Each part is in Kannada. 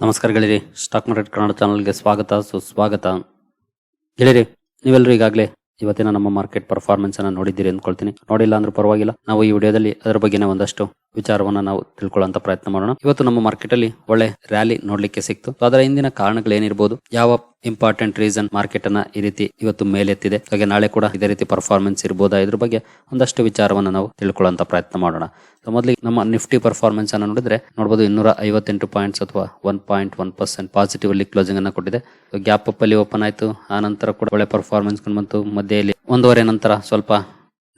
ನಮಸ್ಕಾರ ಗೆಳೆಯರಿ, ಸ್ಟಾಕ್ ಮಾರ್ಕೆಟ್ ಕನ್ನಡ ಚಾನಲ್ಗೆ ಸ್ವಾಗತ, ಸುಸ್ವಾಗತ. ಗೆಳೆಯರಿ, ನೀವೆಲ್ಲರೂ ಈಗಾಗಲೇ ಇವತ್ತಿನ ನಮ್ಮ ಮಾರ್ಕೆಟ್ ಪರ್ಫಾರ್ಮೆನ್ಸ್ ಅನ್ನ ನೋಡಿದ್ದೀರಿ ಅಂದ್ಕೊಳ್ತೀನಿ. ನೋಡಿಲ್ಲ ಅಂದ್ರೂ ಪರವಾಗಿಲ್ಲ, ನಾವು ಈ ವಿಡಿಯೋದಲ್ಲಿ ಅದರ ಬಗ್ಗೆನೇ ಒಂದಷ್ಟು ವಿಚಾರವನ್ನ ನಾವು ತಿಳ್ಕೊಳ್ಳುವಂತ ಪ್ರಯತ್ನ ಮಾಡೋಣ. ಇವತ್ತು ನಮ್ಮ ಮಾರ್ಕೆಟ್ ಅಲ್ಲಿ ಒಳ್ಳೆ ರ್ಯಾಲಿ ನೋಡ್ಲಿಕ್ಕೆ ಸಿಕ್ತು. ಅದರ ಹಿಂದಿನ ಕಾರಣಗಳು ಏನಿರ್ಬೋದು ಯಾವ ಇಂಪಾರ್ಟೆಂಟ್ ರೀಸನ್ ಮಾರ್ಕೆಟ್ ಅನ್ನ ಈ ರೀತಿ ಇವತ್ತು ಮೇಲೆತ್ತಿದೆ. ಹಾಗೆ ನಾಳೆ ಕೂಡ ಇದೇ ರೀತಿ ಪರ್ಫಾರ್ಮೆನ್ಸ್ ಇರ್ಬೋದಾ? ಇದ್ರ ಬಗ್ಗೆ ಒಂದಷ್ಟು ವಿಚಾರವನ್ನು ನಾವು ತಿಳ್ಕೊಳ್ಳುವಂತ ಪ್ರಯತ್ನ ಮಾಡೋಣ. ಮೊದಲಿಗೆ ನಮ್ಮ ನಿಫ್ಟಿ ಪರ್ಫಾರ್ಮೆನ್ಸ್ ಅನ್ನು ನೋಡಿದ್ರೆ ನೋಡಬಹುದು ಇನ್ನೂರ ಐವತ್ತೆಂಟು ಪಾಯಿಂಟ್ಸ್ ಅಥವಾ one point one percent positive ಅಲ್ಲಿ ಕ್ಲೋಸಿಂಗ್ ಅನ್ನ ಕೊಟ್ಟಿದೆ. ಗ್ಯಾಪ್ ಅಪ್ ಅಲ್ಲಿ ಓಪನ್ ಆಯಿತು. ಆ ನಂತರ ಕೂಡ ಒಳ್ಳೆ ಪರ್ಫಾರ್ಮೆನ್ಸ್ ಬಂತು. ಮಧ್ಯೆಯಲ್ಲಿ ಒಂದೂವರೆ ನಂತರ ಸ್ವಲ್ಪ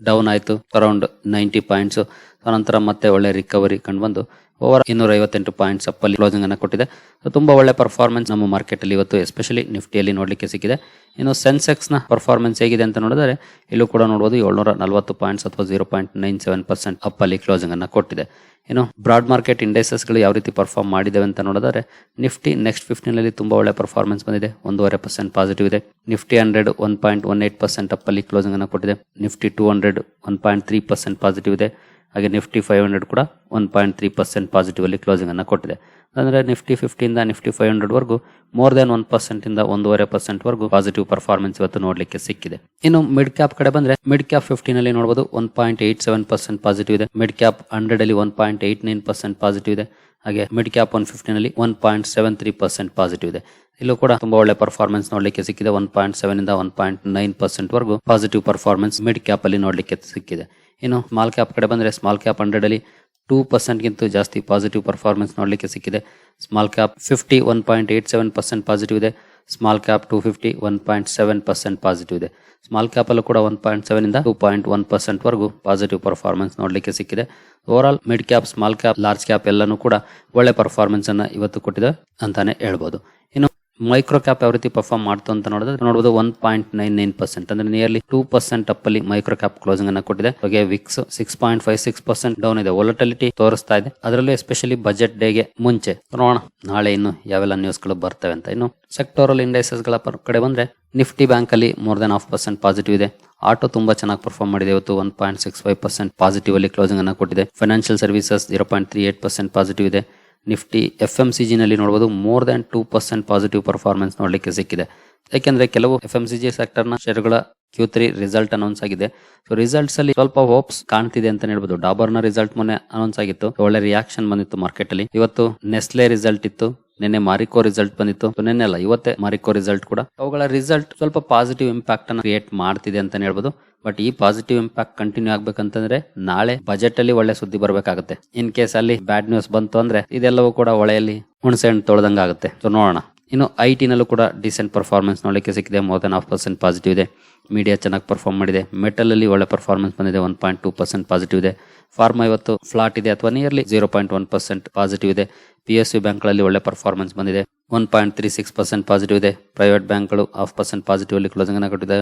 ಡೌನ್ ಆಯಿತು. ಅರೌಂಡ್ ನೈಂಟಿ ಪಾಯಿಂಟ್ಸ್ ನಂತರ ಮತ್ತೆ ಒಳ್ಳೆ ರಿಕವರಿ ಕಂಡು ಬಂದು ಓವರ್ ಇನ್ನೂರ ಐವತ್ತೆಂಟು ಪಾಯಿಂಟ್ಸ್ ಅಪ್ಪಲ್ಲಿ ಕ್ಲೋಸಿಂಗ್ ಅನ್ನು ಕೊಟ್ಟಿದೆ. ತುಂಬ ಒಳ್ಳೆ ಪರ್ಫಾರ್ಮೆನ್ಸ್ ನಮ್ಮ ಮಾರ್ಕೆಟ್ ಅಲ್ಲಿ ಇವತ್ತು ಎಸ್ಪೆಷಲಿ ನಿಫ್ಟಿಯಲ್ಲಿ ನೋಡಲಿಕ್ಕೆ ಸಿಕ್ಕಿದೆ. ಇನ್ನು ಸೆನ್ಸೆಕ್ಸ್ನ ಪರ್ಫಾರ್ಮೆನ್ಸ್ ಹೇಗಿದೆ ಅಂತ ನೋಡಿದರೆ, ಇಲ್ಲೂ ಕೂಡ ನೋಡಬಹುದು ಏಳ್ನೂರ ನಲವತ್ತು ಪಾಯಿಂಟ್ಸ್ ಅಥವಾ zero point nine seven percent ಅಪ್ಪಲ್ಲಿ closing ಅನ್ನು ಕೊಟ್ಟಿದೆ. ಇನ್ನು ಬ್ರಾಡ್ ಮಾರ್ಕೆಟ್ ಇಂಡೆಸಸ್ಗಳು ಯಾವ ರೀತಿ ಪರ್ಫಾರ್ಮ್ ಮಾಡಿದ್ದಾವೆ ಅಂತ ನೋಡಿದರೆ ನಿಫ್ಟಿ ನೆಕ್ಸ್ಟ್ ಫಿಫ್ಟೀನ್ ತುಂಬ ತುಂಬಾ ಒಳ್ಳೆ ಪರ್ಫಾರ್ಮೆನ್ಸ್ ಬಂದಿದೆ. ಒಂದೂವರೆ ಪರ್ಸೆಂಟ್ ಪಾಸಿಟಿವ್ ಇದೆ. Nifty hundred one point one eight percent ಅಪ್ಪಲ್ಲಿ closing ಅನ್ನು ಕೊಟ್ಟಿದೆ. Nifty two hundred one point three percent positive ಇದೆ. ಹಾಗೆ ನಿಫ್ಟಿ ಫೈವ್ ಹಂಡ್ರೆಡ್ ಕೂಡ one point three percent positive ಅಲ್ಲಿ ಕ್ಲೋಸಿಂಗ್ ಅನ್ನು ಕೊಟ್ಟಿದೆ. ಅಂದ್ರೆ ನಿಫ್ಟಿ ಫಿಫ್ಟಿಯಿಂದ ನಿಫ್ಟಿ ಫೈವ್ ಹಂಡ್ರೆಡ್ ವರೆಗೂ ಮೋರ್ ದೆನ್ ಒನ್ ಪರ್ಸೆಂಟ್ ಇಂದ ಒಂದೂವರೆ ಪರ್ಸೆಂಟ್ ವರೆಗೂ ಪಾಸಿಟಿವ್ ಪರ್ಫಾರ್ಮೆನ್ಸ್ ಇವತ್ತು ನೋಡಲಿಕ್ಕೆ ಸಿಕ್ಕಿದೆ. ಇನ್ನು ಮಿಡ್ ಕ್ಯಾಪ್ ಕಡೆ ಬಂದ್ರೆ ಮಿಡ್ ಕ್ಯಾಪ್ ಫಿಫ್ಟಿನಲ್ಲಿ ನೋಡಬಹುದು one point eight seven percent positive ಇದೆ. ಮಿಡ್ ಕ್ಯಾಪ್ ಹಂಡ್ರೆಡ್ ಅಲ್ಲಿ one point eight nine percent positive ಇದೆ. ಹಾಗೆ mid cap one ಫಿಫ್ಟಿನಲ್ಲಿ one point seven three percent positive ಇದೆ. ಇಲ್ಲೂ ಕೂಡ ತುಂಬಾ ಒಳ್ಳೆ ಪರ್ಫಾರ್ಮೆನ್ಸ್ ನೋಡಲಿಕ್ಕೆ ಸಿಕ್ಕಿದೆ. ಒನ್ ಪಾಯಿಂಟ್ ಸೆವೆನ್ ಇಂದ ಒನ್ ಪಾಯಿಂಟ್ ನೈನ್ ಪರ್ಸೆಂಟ್ ವರೆಗೂ ಪಾಸಿಟಿವ್ ಪರ್ಫಾರ್ಮೆನ್ಸ್ ಮಿಡ್ ಕ್ಯಾಪ್ ಅಲ್ಲಿ ನೋಡಲಿಕ್ಕೆ ಸಿಕ್ಕಿದೆ. ಇನ್ನು ಸ್ಮಾಲ್ ಕ್ಯಾಪ್ ಕಡೆ ಬಂದ್ರೆ ಸ್ಮಾಲ್ ಕ್ಯಾಪ್ ಹಂಡ್ರೆಡ್ ಅಲ್ಲಿ ಟೂ ಪರ್ಸೆಂಟ್ಗಿಂತ ಜಾಸ್ತಿ ಪಾಸಿಟಿವ್ ಪರ್ಫಾರ್ಮೆನ್ಸ್ ನೋಡಲಿಕ್ಕೆ ಸಿಕ್ಕಿದೆ. Small cap fifty one point eight seven percent positive ಇದೆ. Small cap two fifty one point seven percent positive ಇದೆ. ಸ್ಮಾಲ್ ಕ್ಯಾಪ್ ಅಲ್ಲೂ ಕೂಡ ಒನ್ ಪಾಯಿಂಟ್ ಸೆವೆನ್ ಇಂದ ಟೂ ಪಾಯಿಂಟ್ ಒನ್ ಪರ್ಸೆಂಟ್ ವರೆಗೂ ಪಾಸಿಟಿವ್ ಪರ್ಫಾರ್ಮೆನ್ಸ್ ನೋಡಲಿಕ್ಕೆ ಸಿಕ್ಕಿದೆ. Overall mid cap small cap large cap ಎಲ್ಲನೂ ಕೂಡ ಒಳ್ಳೆ ಪರ್ಫಾರ್ಮೆನ್ಸ್ ಅನ್ನ ಇವತ್ತು ಕೊಟ್ಟಿದೆ ಅಂತಾನೆ ಹೇಳ್ಬೋದು. ಇನ್ನು ಮೈಕ್ರೋ ಕ್ಯಾಪ್ ಯಾವ ರೀತಿ ಪರ್ಫಾರ್ಮ್ ಮಾಡ್ತು ಅಂತ ನೋಡಿದ್ರೆ ನೋಡಬಹುದು one point nine nine percent ಅಂದ್ರೆ ನಿಯರ್ಲಿ ಟೂ ಪರ್ಸೆಂಟ್ ಅಪ್ ಅಲ್ಲಿ ಮೈಕ್ರೋ ಕ್ಯಾಪ್ ಕ್ಲೋಸಿಂಗ್ ಅನ್ನ ಕೊಟ್ಟಿದೆ. ಹಾಗೆ VIX six point five six percent down ಇದೆ. ವೊಲಟಿಲಿಟಿ ತೋರಿಸ್ತಾ ಇದೆ. ಅದರಲ್ಲೂ ಎಸ್ಪೆಷಲಿ ಬಜೆಟ್ ಡೇಗೆ ಮುಂಚೆ ನೋಡೋಣ. ನಾಳೆ ಇನ್ನು ಯಾವೆಲ್ಲ ನ್ಯೂಸ್ಗಳು ಬರ್ತವೆ ಅಂತ. ಇನ್ನು ಸೆಕ್ಟೋರಲ್ ಇಂಡೈಸಸ್ಗಳ ಕಡೆ ಬಂದ್ರೆ ನಿಫ್ಟಿ ಬ್ಯಾಂಕ್ ಅಲ್ಲಿ more than half percent positive ಇದೆ. ಆಟೋ ತುಂಬಾ ಚೆನ್ನಾಗಿ ಪರ್ಫಾರ್ಮ್ ಮಾಡಿದೆ ಇವತ್ತು. One point six five percent positive ಅಲ್ಲಿ ಕ್ಲೋಸಿಂಗ್ ಅನ್ನ ಕೊಟ್ಟಿದೆ. Financial services zero point three eight percent positive ಇದೆ. ನಿಫ್ಟಿ ಎಫ್ ಎಂ ಸಿ ಜಿನಲ್ಲಿ ನೋಡಬಹುದು more than two percent positive performance ನೋಡಲಿಕ್ಕೆ ಸಿಕ್ಕಿದೆ. ಯಾಕೆಂದ್ರೆ ಕೆಲವು ಎಫ್ ಎಂ ಸಿ ಜಿ ಸೆಕ್ಟರ್ನ ಶೇರುಗಳ ಕ್ಯೂ ತ್ರೀ ರಿಸಲ್ಟ್ ಅನೌನ್ಸ್ ಆಗಿದೆ. ಸೊ ರಿಸಲ್ಟ್ಸ್ ಅಲ್ಲಿ ಸ್ವಲ್ಪ ಹೋಪ್ಸ್ ಕಾಣ್ತಿದೆ ಅಂತ ಹೇಳ್ಬೋದು. ಡಾಬರ್ನ ರಿಸಲ್ಟ್ ಮೊನ್ನೆ ಅನೌನ್ಸ್ ಆಗಿತ್ತು. ಒಳ್ಳೆ ರಿಯಾಕ್ಷನ್ ಬಂದಿತ್ತು ಮಾರ್ಕೆಟ್ ಅಲ್ಲಿ. ಇವತ್ತು ನೆಸ್ಲೆ ರಿಸಲ್ಟ್ ಇತ್ತು. ನಿನ್ನೆ ಮಾರಿಕೋ ರಿಸಲ್ಟ್ ಬಂದಿತ್ತು. ನಿನ್ನೆ ಅಲ್ಲ, ಇವತ್ತೇ ಮಾರಿಕೋ ರಿಸಲ್ಟ್ ಕೂಡ. ಅವುಗಳ ರಿಸಲ್ಟ್ ಸ್ವಲ್ಪ ಪಾಸಿಟಿವ್ ಇಂಪ್ಯಾಕ್ಟ್ ಅನ್ನು ಕ್ರಿಯೇಟ್ ಮಾಡ್ತಿದೆ ಅಂತ ಹೇಳ್ಬೋದು. ಬಟ್ ಈ ಪಾಸಿಟಿವ್ ಇಂಪ್ಯಾಕ್ಟ್ ಕಂಟಿನ್ಯೂ ಆಗ್ಬೇಕಂತಂದ್ರೆ ನಾಳೆ ಬಜೆಟ್ ಅಲ್ಲಿ ಒಳ್ಳೆ ಸುದ್ದಿ ಬರಬೇಕಾಗುತ್ತೆ. ಇನ್ ಕೇಸ್ ಅಲ್ಲಿ ಬ್ಯಾಡ್ ನ್ಯೂಸ್ ಬಂತು ಅಂದ್ರೆ ಇದೆಲ್ಲವೂ ಕೂಡ ಒಳೆಯಲ್ಲಿ ಹುಣಸೆ ಹಣ್ಣು ತೊಳೆದಂಗ ಆಗುತ್ತೆ. ಸೊ ನೋಡೋಣ. ಇನ್ನು ಐ ನಲ್ಲೂ ಕೂಡ ಡಿಸೆಂಟ್ ಪರ್ಫಾರ್ಮೆನ್ಸ್ ನೋಡಲಿಕ್ಕೆ ಸಿಕ್ಕಿದೆ. More than half percent positive ಇದೆ. ಮೀಡಿಯಾ ಚೆನ್ನಾಗಿ ಪರ್ಫಾರ್ಮ್ ಮಾಡಿದೆ. ಮೆಟಲ್ ಅಲ್ಲಿ ಒಳ್ಳೆ ಪರ್ಫಾರ್ಮೆನ್ಸ್ ಬಂದಿದೆ. One point two percent positive ಇದೆ. ಫಾರ್ಮಾ ಇವತ್ತು ಫ್ಲಾಟ್ ಇದೆ ಅಥವಾ nearly zero point one percent positive ಇದೆ. ಪಿ ಎಸ್ ಯು ಬ್ಯಾಂಕ್ಗಳಲ್ಲಿ ಒಳ್ಳೆ ಪರ್ಫಾರ್ಮೆನ್ಸ್ ಬಂದಿದೆ. One point three six percent positive ಇದೆ. ಪ್ರೈವೇಟ್ ಬ್ಯಾಂಕ್ಗಳು ಹಾಫ್ ಪರ್ಸೆಂಟ್ ಪಾಸಿಟಿವ್ ಅಲ್ಲಿ ಕ್ಲೋಸಿಂಗ್ ಅನ್ನ ಕೊಟ್ಟಿದೆ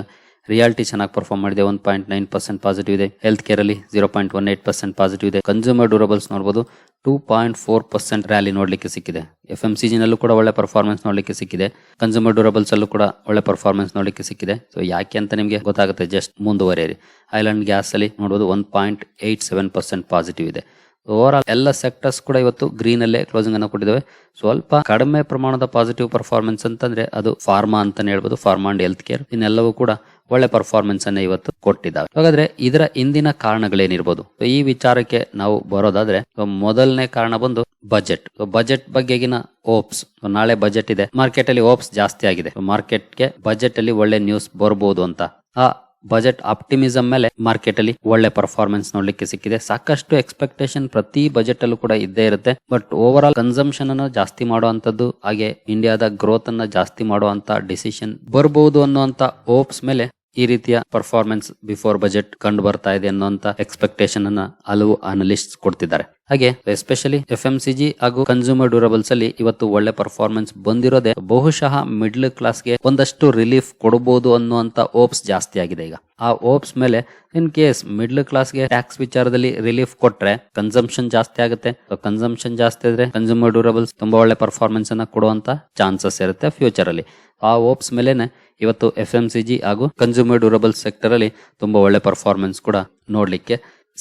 ರಿಯಾಲಿಟಿ ಚೆನ್ನಾಗಿ ಪರ್ಫಾರ್ಮ್ ಮಾಡಿದೆ, one point nine percent positive ಇದೆ. ಹೆಲ್ತ್ ಕೇರ್ ಅಲ್ಲಿ zero point one eight percent positive ಇದೆ. ಕನ್ಸ್ಯೂಮರ್ ಡ್ಯೂರಬಲ್ಸ್ ನೋಡಬಹುದು two point four percent rally ನೋಡಲಿಕ್ಕೆ ಸಿಕ್ಕಿದೆ. ಎಫ್ ಎಂ ಸಿ ಜಿನಲ್ಲೂ ಕೂಡ ಒಳ್ಳೆ ಪರ್ಫಾರ್ಮೆನ್ಸ್ ನೋಡಲಿಕ್ಕೆ ಸಿಕ್ಕಿದೆ. ಕನ್ಸ್ಯೂಮರ್ ಡ್ಯೂರಬಲ್ಸ್ ಅಲ್ಲೂ ಕೂಡ ಒಳ್ಳೆ ಪರ್ಫಾರ್ಮೆನ್ಸ್ ನೋಡಲಿಕ್ಕೆ ಸಿಕ್ಕಿದೆ. ಸೊ ಯಾಕೆ ಅಂತ ನಿಮಗೆ ಗೊತ್ತಾಗುತ್ತೆ ಜಸ್ಟ್ ಮುಂದುವರಿಯಿರಿ. ಐಲ್ಯಾಂಡ್ ಗ್ಯಾಸ್ ಅಲ್ಲಿ ನೋಡಬಹುದು one point eight seven percent positive ಇದೆ. ಓವರ್ ಆಲ್ ಎಲ್ಲ ಸೆಕ್ಟರ್ಸ್ ಕೂಡ ಇವತ್ತು ಗ್ರೀನ್ ಅಲ್ಲೇ ಕ್ಲೋಸಿಂಗ್ ಅನ್ನು ಕೊಟ್ಟಿದ್ದಾವೆ. ಸ್ವಲ್ಪ ಕಡಿಮೆ ಪ್ರಮಾಣದ ಪಾಸಿಟಿವ್ ಪರ್ಫಾರ್ಮೆನ್ಸ್ ಅಂತಂದ್ರೆ ಅದು ಫಾರ್ಮಾ ಅಂತಾನೆ ಹೇಳ್ಬೋದು. ಫಾರ್ಮಾ ಅಂಡ್ ಹೆಲ್ತ್ ಕೇರ್ ಇನ್ನೆಲ್ಲವೂ ಕೂಡ ಒಳ್ಳೆ ಪರ್ಫಾರ್ಮೆನ್ಸ್ ಅನ್ನ ಇವತ್ತು ಕೊಟ್ಟಿದ್ದಾವೆ. ಹಾಗಾದ್ರೆ ಇದರ ಇಂದಿನ ಕಾರಣಗಳೇನಿರ್ಬೋದು? ಈ ವಿಚಾರಕ್ಕೆ ನಾವು ಬರೋದಾದ್ರೆ ಮೊದಲನೇ ಕಾರಣ ಬಂದು ಬಜೆಟ್ ಬಜೆಟ್ ಬಗ್ಗೆಗಿನ ಓಪ್ಸ್ ನಾಳೆ ಬಜೆಟ್ ಇದೆ. ಮಾರ್ಕೆಟ್ ಅಲ್ಲಿ ಓಪ್ಸ್ ಜಾಸ್ತಿ ಆಗಿದೆ. ಮಾರ್ಕೆಟ್ಗೆ ಬಜೆಟ್ ಅಲ್ಲಿ ಒಳ್ಳೆ ನ್ಯೂಸ್ ಬರ್ಬೋದು ಅಂತ. ಆ ಬಜೆಟ್ ಆಪ್ಟಿಮಿಸಮ್ ಮೇಲೆ ಮಾರ್ಕೆಟ್ ಅಲ್ಲಿ ಒಳ್ಳೆ ಪರ್ಫಾರ್ಮೆನ್ಸ್ ನೋಡ್ಲಿಕ್ಕೆ ಸಿಕ್ಕಿದೆ. ಸಾಕಷ್ಟು ಎಕ್ಸ್ಪೆಕ್ಟೇಷನ್ ಪ್ರತಿ ಬಜೆಟ್ ಅಲ್ಲೂ ಕೂಡ ಇದ್ದೇ ಇರುತ್ತೆ. ಬಟ್ ಓವರ್ ಆಲ್ ಕನ್ಸಂಪ್ಷನ್ ಅನ್ನ ಜಾಸ್ತಿ ಮಾಡುವಂತದ್ದು ಹಾಗೆ ಇಂಡಿಯಾದ ಗ್ರೋತ್ ಅನ್ನ ಜಾಸ್ತಿ ಮಾಡುವಂತ ಡಿಸಿಷನ್ ಬರಬಹುದು ಅನ್ನುವಂತ ಓಪ್ಸ್ ಮೇಲೆ ಈ ರೀತಿಯ ಪರ್ಫಾರ್ಮೆನ್ಸ್ ಬಿಫೋರ್ ಬಜೆಟ್ ಕಂಡು ಬರ್ತಾ ಇದೆ ಅನ್ನುವಂತ ಎಕ್ಸ್ಪೆಕ್ಟೇಷನ್ ಅನ್ನ ಹಲವು ಅನಲಿಸ್ಟ್ ಕೊಡ್ತಿದ್ದಾರೆ. ಹಾಗೆ especially F M C G ಹಾಗೂ ಕನ್ಸ್ಯೂಮರ್ ಡ್ಯೂರಬಲ್ಸ್ ಅಲ್ಲಿ ಇವತ್ತು ಒಳ್ಳೆ ಪರ್ಫಾರ್ಮೆನ್ಸ್ ಬಂದಿರೋದೇ, ಬಹುಶಃ ಮಿಡ್ಲ್ ಕ್ಲಾಸ್ಗೆ ಒಂದಷ್ಟು ರಿಲೀಫ್ ಕೊಡಬಹುದು ಅನ್ನುವಂತ ಓಪ್ಸ್ ಜಾಸ್ತಿ ಆಗಿದೆ ಈಗ. ಆ ಓಪ್ಸ್ ಮೇಲೆ ಇನ್ ಕೇಸ್ ಮಿಡ್ಲ್ ಕ್ಲಾಸ್ಗೆ ಟ್ಯಾಕ್ಸ್ ವಿಚಾರದಲ್ಲಿ ರಿಲೀಫ್ ಕೊಟ್ರೆ ಕನ್ಸಂಪ್ಷನ್ ಜಾಸ್ತಿ ಆಗುತ್ತೆ. ಕನ್ಸಂಪ್ಷನ್ ಜಾಸ್ತಿ ಆದ್ರೆ ಕನ್ಸ್ಯೂಮರ್ ಡ್ಯೂರಬಲ್ಸ್ ತುಂಬಾ ಒಳ್ಳೆ ಪರ್ಫಾರ್ಮೆನ್ಸ್ ಅನ್ನ ಕೊಡುವಂತ ಚಾನ್ಸಸ್ ಇರುತ್ತೆ ಫ್ಯೂಚರ್ ಅಲ್ಲಿ. ಆ ಓಪ್ಸ್ ಮೇಲೆನೆ ಇವತ್ತು ಎಫ್ ಎಂ ಸಿ ಜಿ ಹಾಗೂ ಕನ್ಸ್ಯೂಮರ್ ಡ್ಯೂರಬಲ್ ಸೆಕ್ಟರ್ ಅಲ್ಲಿ ತುಂಬಾ ಒಳ್ಳೆ ಪರ್ಫಾರ್ಮೆನ್ಸ್ ಕೂಡ ನೋಡ್ಲಿಕ್ಕೆ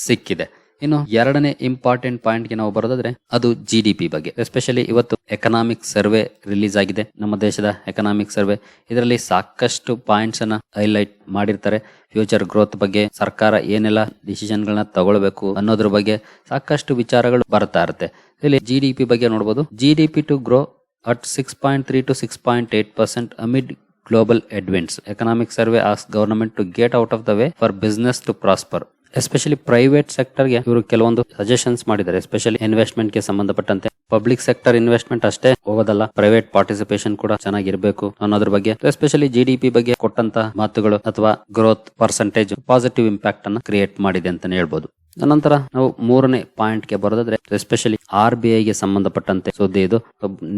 ಸಿಕ್ಕಿದೆ. ಇನ್ನು ಎರಡನೇ ಇಂಪಾರ್ಟೆಂಟ್ ಪಾಯಿಂಟ್ಗೆ ನಾವು ಬರೋದಾದ್ರೆ ಅದು ಜಿ ಡಿ ಪಿ ಬಗ್ಗೆ. ಎಸ್ಪೆಷಲಿ ಇವತ್ತು ಎಕನಾಮಿಕ್ ಸರ್ವೆ ರಿಲೀಸ್ ಆಗಿದೆ. ನಮ್ಮ ದೇಶದ ಎಕನಾಮಿಕ್ ಸರ್ವೆ ಇದರಲ್ಲಿ ಸಾಕಷ್ಟು ಪಾಯಿಂಟ್ಸ್ ಅನ್ನ ಹೈಲೈಟ್ ಮಾಡಿರ್ತಾರೆ. ಫ್ಯೂಚರ್ ಗ್ರೋತ್ ಬಗ್ಗೆ, ಸರ್ಕಾರ ಏನೆಲ್ಲ ಡಿಸಿಷನ್ ಗಳನ್ನ ತಗೊಳ್ಬೇಕು ಅನ್ನೋದ್ರ ಬಗ್ಗೆ ಸಾಕಷ್ಟು ವಿಚಾರಗಳು ಬರ್ತಾ ಇರುತ್ತೆ. ಇಲ್ಲಿ ಜಿ ಡಿ ಪಿ ಬಗ್ಗೆ ನೋಡಬಹುದು G D P to grow at six point three to six point eight percent amid global headwinds economic survey as government to get out of the way for business to prosper especially private ಸೆಕ್ಟರ್ಗೆ ಇವರು ಕೆಲವೊಂದು ಸಜೆಷನ್ಸ್ ಮಾಡಿದ್ದಾರೆ ಎಸ್ಪೆಷಲಿ ಇನ್ವೆಸ್ಟ್ಮೆಂಟ್ಗೆ ಸಂಬಂಧಪಟ್ಟಂತೆ. ಪಬ್ಲಿಕ್ ಸೆಕ್ಟರ್ ಇನ್ವೆಸ್ಟ್ಮೆಂಟ್ ಅಷ್ಟೇ ಹೋಗೋದಲ್ಲ ಪ್ರೈವೇಟ್ ಪಾರ್ಟಿಸಿಪೇಷನ್ ಕೂಡ ಚೆನ್ನಾಗಿರ್ಬೇಕು ಅನ್ನೋದ್ರ ಬಗ್ಗೆ ಎಸ್ಪೆಷಲಿ ಜಿ ಡಿ ಪಿ ಬಗ್ಗೆ ಕೊಟ್ಟಂತ ಮಾತುಗಳು ಅಥವಾ ಗ್ರೋತ್ ಪರ್ಸೆಂಟೇಜ್ ಪಾಸಿಟಿವ್ ಇಂಪ್ಯಾಕ್ಟ್ ಅನ್ನ ಕ್ರಿಯೇಟ್ ಮಾಡಿದೆ ಅಂತಾನೆ ಹೇಳ್ಬೋದು. ನಂತರ ನಾವು ಮೂರನೇ ಪಾಯಿಂಟ್ಗೆ ಬರೋದಾದ್ರೆ ಎಸ್ಪೆಷಲಿ ಆರ್ ಬಿ ಐಗೆ ಸಂಬಂಧಪಟ್ಟಂತೆ ಸುದ್ದಿ ಇದು.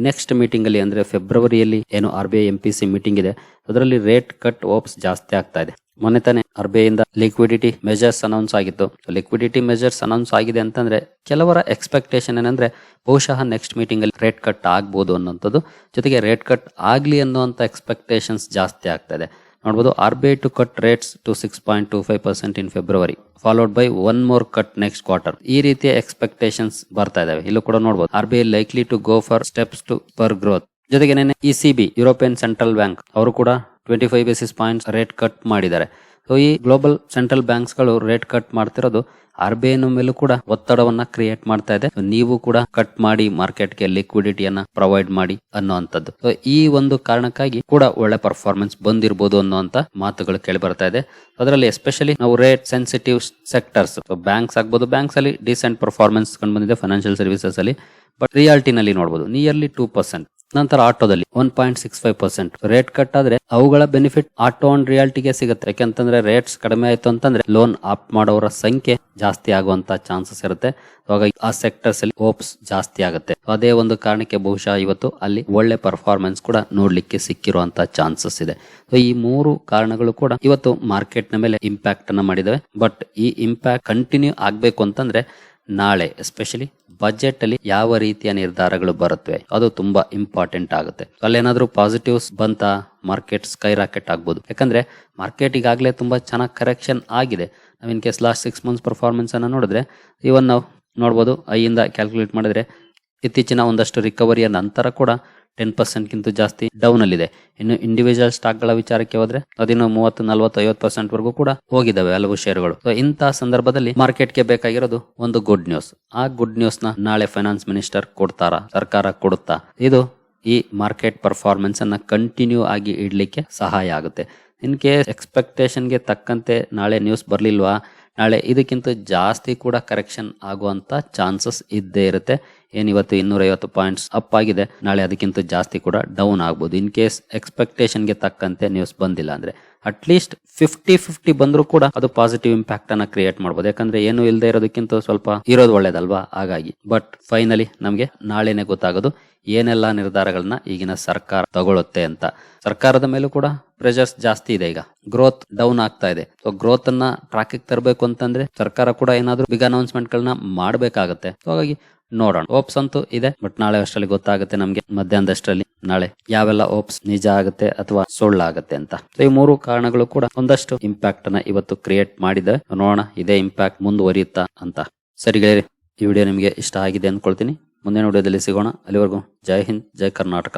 ನೆಕ್ಸ್ಟ್ ಮೀಟಿಂಗ್ ಅಲ್ಲಿ ಅಂದ್ರೆ ಫೆಬ್ರವರಿಯಲ್ಲಿ ಏನು R B I M P C meeting ಇದೆ, ಅದರಲ್ಲಿ ರೇಟ್ ಕಟ್ ಓಪ್ಸ್ ಜಾಸ್ತಿ ಆಗ್ತಾ ಇದೆ. ಮೊನ್ನೆ ತಾನೆ ಆರ್ ಇಂದ ಲಿಕ್ವಿಡಿಟಿ ಮೆಜರ್ಸ್ ಅನೌನ್ಸ್ ಆಗಿತ್ತು. ಲಿಕ್ವಿಡಿಟಿ ಮೆಜರ್ಸ್ ಅನೌನ್ಸ್ ಆಗಿದೆ ಅಂತಂದ್ರೆ ಕೆಲವರ ಎಕ್ಸ್ಪೆಕ್ಟೇಷನ್ ಏನಂದ್ರೆ ಬಹುಶಃ ನೆಕ್ಸ್ಟ್ ಮೀಟಿಂಗ್ ಅಲ್ಲಿ ರೇಟ್ ಕಟ್ ಆಗ್ಬೋದು ಅನ್ನೋಂಥದ್ದು ಜೊತೆಗೆ ರೇಟ್ ಕಟ್ ಆಗ್ಲಿ ಅನ್ನುವಂಥ ಎಕ್ಸ್ಪೆಕ್ಟೇಷನ್ಸ್ ಜಾಸ್ತಿ ಆಗ್ತಾ ಇದೆ ನೋಡಬಹುದು R B I to cut rates to six point two five percent in February followed by one more cut next quarter ಈ ರೀತಿಯ ಎಕ್ಸ್ಪೆಕ್ಟೇಷನ್ಸ್ ಬರ್ತಾ ಇದಾವೆ. ಇಲ್ಲೂ ಕೂಡ ನೋಡಬಹುದು R B I likely to go for steps to spur growth ಜೊತೆಗೆ E C B European Central Bank ಅವರು ಕೂಡ twenty five basis points rate cut ಮಾಡಿದ್ದಾರೆ. ಸೊ ಈ ಗ್ಲೋಬಲ್ ಸೆಂಟ್ರಲ್ ಬ್ಯಾಂಕ್ಸ್ಗಳು ರೇಟ್ ಕಟ್ ಮಾಡ್ತಿರೋದು ಆರ್ ಬಿ ಐನ ಮೇಲೂ ಕೂಡ ಒತ್ತಡವನ್ನ ಕ್ರಿಯೇಟ್ ಮಾಡ್ತಾ ಇದೆ. ನೀವು ಕೂಡ ಕಟ್ ಮಾಡಿ ಮಾರ್ಕೆಟ್ಗೆ ಲಿಕ್ವಿಡಿಟಿಯನ್ನ ಪ್ರೊವೈಡ್ ಮಾಡಿ ಅನ್ನುವಂಥದ್ದು. ಸೊ ಈ ಒಂದು ಕಾರಣಕ್ಕಾಗಿ ಕೂಡ ಒಳ್ಳೆ ಪರ್ಫಾರ್ಮೆನ್ಸ್ ಬಂದಿರಬಹುದು ಅನ್ನುವಂತ ಮಾತುಗಳು ಕೇಳಿ ಬರ್ತಾ ಇದೆ ಅದರಲ್ಲಿ ಎಸ್ಪೆಷಲಿ ನಾವು ರೇಟ್ ಸೆನ್ಸಿಟಿವ್ ಸೆಕ್ಟರ್ಸ್ ಬ್ಯಾಂಕ್ಸ್ ಆಗ್ಬೋದು ಬ್ಯಾಂಕ್ಸ್ ಅಲ್ಲಿ ಡಿಸೆಂಟ್ ಪರ್ಫಾರ್ಮೆನ್ಸ್ ಕಂಡು ಬಂದಿದೆ ಫೈನಾನ್ಷಿಯಲ್ ಸರ್ವಿಸಸ್ ಅಲ್ಲಿ. ಬಟ್ ರಿಯಾಲ್ಟಿನಲ್ಲಿ ನೋಡಬಹುದು ನಿಯರ್ಲಿ ಟೂ ಪರ್ಸೆಂಟ್ ನಂತರ ಆಟೋದಲ್ಲಿ one point six five percent rate cut ಆದ್ರೆ ಅವುಗಳ ಬೆನಿಫಿಟ್ ಆಟೋ ಅಂಡ್ ರಿಯಾಲ್ಟಿಗೆ ಸಿಗುತ್ತೆ. ಯಾಕೆಂತಂದ್ರೆ ರೇಟ್ಸ್ ಕಡಿಮೆ ಆಯ್ತು ಅಂತಂದ್ರೆ ಲೋನ್ ಆಪ್ ಮಾಡೋರ ಸಂಖ್ಯೆ ಜಾಸ್ತಿ ಆಗುವಂತ ಚಾನ್ಸಸ್ ಇರುತ್ತೆ. ಅವಾಗ ಆ ಸೆಕ್ಟರ್ಸ್ ಅಲ್ಲಿ ಹೋಪ್ಸ್ ಜಾಸ್ತಿ ಆಗುತ್ತೆ. ಅದೇ ಒಂದು ಕಾರಣಕ್ಕೆ ಬಹುಶಃ ಇವತ್ತು ಅಲ್ಲಿ ಒಳ್ಳೆ ಪರ್ಫಾರ್ಮೆನ್ಸ್ ಕೂಡ ನೋಡ್ಲಿಕ್ಕೆ ಸಿಕ್ಕಿರುವಂತ ಚಾನ್ಸಸ್ ಇದೆ. ಸೊ ಈ ಮೂರು ಕಾರಣಗಳು ಕೂಡ ಇವತ್ತು ಮಾರ್ಕೆಟ್ನ ಮೇಲೆ ಇಂಪ್ಯಾಕ್ಟ್ ಅನ್ನ ಮಾಡಿದವೆ. ಬಟ್ ಈ ಇಂಪ್ಯಾಕ್ಟ್ ಕಂಟಿನ್ಯೂ ಆಗ್ಬೇಕು ಅಂತಂದ್ರೆ ನಾಳೆ ಎಸ್ಪೆಷಲಿ ಬಜೆಟ್ ಅಲ್ಲಿ ಯಾವ ರೀತಿಯ ನಿರ್ಧಾರಗಳು ಬರುತ್ತವೆ, ಅದು ತುಂಬಾ ಇಂಪಾರ್ಟೆಂಟ್ ಆಗುತ್ತೆ. ಅಲ್ಲೇನಾದ್ರೂ ಪಾಸಿಟಿವ್ಸ್ ಬಂತ ಮಾರ್ಕೆಟ್ ಸ್ಕೈ ರಾಕೆಟ್ ಆಗ್ಬೋದು. ಯಾಕಂದ್ರೆ ಮಾರ್ಕೆಟ್ ಈಗಾಗಲೇ ತುಂಬಾ ಚೆನ್ನಾಗಿ ಕರೆಕ್ಷನ್ ಆಗಿದೆ. ನಾವು in case last six months performance ಅನ್ನು ನೋಡಿದ್ರೆ ಇವನ್ ನಾವು ನೋಡ್ಬೋದು, ಐಯಿಂದ ಕ್ಯಾಲ್ಕುಲೇಟ್ ಮಾಡಿದ್ರೆ, ಇತ್ತೀಚಿನ ಒಂದಷ್ಟು ರಿಕವರಿಯ ನಂತರ ಕೂಡ ಟೆನ್ ಪರ್ಸೆಂಟ್ಗಿಂತ ಜಾಸ್ತಿ ಡೌನ್ ಅಲ್ಲಿದೆ. ಇನ್ನು ಇಂಡಿವಿಜುವಲ್ ಸ್ಟಾಕ್ಗಳ ವಿಚಾರಕ್ಕೆ ಹೋದ್ರೆ ಅದಿನ್ನು ಮೂವತ್ತು, ನಲವತ್ತು, ಐವತ್ತು ಪರ್ಸೆಂಟ್ ವರೆಗೂ ಕೂಡ ಹೋಗಿದ್ದಾವೆ ಹಲವು ಶೇರ್ಗಳು ಸೊ ಇಂತಹ ಸಂದರ್ಭದಲ್ಲಿ ಮಾರ್ಕೆಟ್ಗೆ ಬೇಕಾಗಿರೋದು ಒಂದು ಗುಡ್ ನ್ಯೂಸ್ ಆ ಗುಡ್ ನ್ಯೂಸ್ನ ನಾಳೆ ಫೈನಾನ್ಸ್ ಮಿನಿಸ್ಟರ್ ಕೊಡ್ತಾರಾ? ಸರ್ಕಾರ ಕೊಡುತ್ತಾ? ಇದು ಈ ಮಾರ್ಕೆಟ್ ಪರ್ಫಾರ್ಮೆನ್ಸ್ ಅನ್ನ ಕಂಟಿನ್ಯೂ ಆಗಿ ಇಡ್ಲಿಕ್ಕೆ ಸಹಾಯ ಆಗುತ್ತೆ. ಇನ್ ಕೇಸ್ ಎಕ್ಸ್ಪೆಕ್ಟೇಷನ್ಗೆ ತಕ್ಕಂತೆ ನಾಳೆ ನ್ಯೂಸ್ ಬರ್ಲಿಲ್ವಾ? ನಾಳೆ ಇದಕ್ಕಿಂತ ಜಾಸ್ತಿ ಕೂಡ ಕರೆಕ್ಷನ್ ಆಗುವಂತ ಚಾನ್ಸಸ್ ಇದ್ದೇ ಇರುತ್ತೆ. ಏನ್ ಇವತ್ತು ಇನ್ನೂರ ಐವತ್ತು ಪಾಯಿಂಟ್ಸ್ ಅಪ್ ಆಗಿದೆ. ನಾಳೆ ಅದಕ್ಕಿಂತ ಜಾಸ್ತಿ ಕೂಡ ಡೌನ್ ಆಗ್ಬೋದು. ಇನ್ ಕೇಸ್ ಎಕ್ಸ್ಪೆಕ್ಟೇಷನ್ಗೆ ತಕ್ಕಂತೆ ನ್ಯೂಸ್ ಬಂದಿಲ್ಲ ಅಂದ್ರೆ ಅಟ್ಲೀಸ್ಟ್ ಫಿಫ್ಟಿ ಫಿಫ್ಟಿ ಬಂದರೂ ಕೂಡ ಅದು ಪಾಸಿಟಿವ್ ಇಂಪ್ಯಾಕ್ಟ್ ಅನ್ನ ಕ್ರಿಯೇಟ್ ಮಾಡ್ಬೋದು. ಯಾಕಂದ್ರೆ ಏನು ಇಲ್ಲದೆ ಇರೋದಕ್ಕಿಂತ ಸ್ವಲ್ಪ ಇರೋದು ಒಳ್ಳೇದಲ್ವಾ? ಹಾಗಾಗಿ. ಬಟ್ ಫೈನಲಿ ನಮಗೆ ನಾಳೆನೆ ಗೊತ್ತಾಗೋದು ಏನೆಲ್ಲ ನಿರ್ಧಾರಗಳನ್ನ ಈಗಿನ ಸರ್ಕಾರ ತಗೊಳ್ಳುತ್ತೆ ಅಂತ. ಸರ್ಕಾರದ ಮೇಲೂ ಕೂಡ ಪ್ರೆಷರ್ಸ್ ಜಾಸ್ತಿ ಇದೆ ಈಗ. ಗ್ರೋತ್ ಡೌನ್ ಆಗ್ತಾ ಇದೆ. ಸೊ ಗ್ರೋತ್ ಅನ್ನ ಟ್ರಾಕಿಗೆ ತರಬೇಕು ಅಂತಂದ್ರೆ ಸರ್ಕಾರ ಕೂಡ ಏನಾದ್ರೂ ಬಿಗ್ ಅನೌನ್ಸ್ಮೆಂಟ್ ಗಳನ್ನ ಮಾಡಬೇಕಾಗತ್ತೆ. ಹಾಗಾಗಿ ನೋಡೋಣ. ಓಪ್ಸ್ ಅಂತೂ ಇದೆ ಬಟ್ ನಾಳೆ ಅಷ್ಟರಲ್ಲಿ ಗೊತ್ತಾಗುತ್ತೆ ನಮ್ಗೆ. ಮಧ್ಯಾಹ್ನದಷ್ಟರಲ್ಲಿ ನಾಳೆ ಯಾವೆಲ್ಲ ಓಪ್ಸ್ ನಿಜ ಆಗುತ್ತೆ ಅಥವಾ ಸುಳ್ಳಾಗುತ್ತೆ ಅಂತ. ಸೊ ಈ ಮೂರು ಕಾರಣಗಳು ಕೂಡ ಒಂದಷ್ಟು ಇಂಪ್ಯಾಕ್ಟ್ ಅನ್ನ ಇವತ್ತು ಕ್ರಿಯೇಟ್ ಮಾಡಿದೆ. ನೋಡೋಣ, ಇದೇ ಇಂಪ್ಯಾಕ್ಟ್ ಮುಂದುವರಿಯುತ್ತಾ ಅಂತ. ಸರಿ ಈ ವಿಡಿಯೋ ನಿಮಗೆ ಇಷ್ಟ ಆಗಿದೆ ಅನ್ಕೊಳ್ತೀನಿ. ಮುಂದಿನ ವಿಡಿಯೋದಲ್ಲಿ ಸಿಗೋಣ. ಅಲ್ಲಿವರೆಗೂ ಜೈ ಹಿಂದ್, ಜೈ ಕರ್ನಾಟಕ.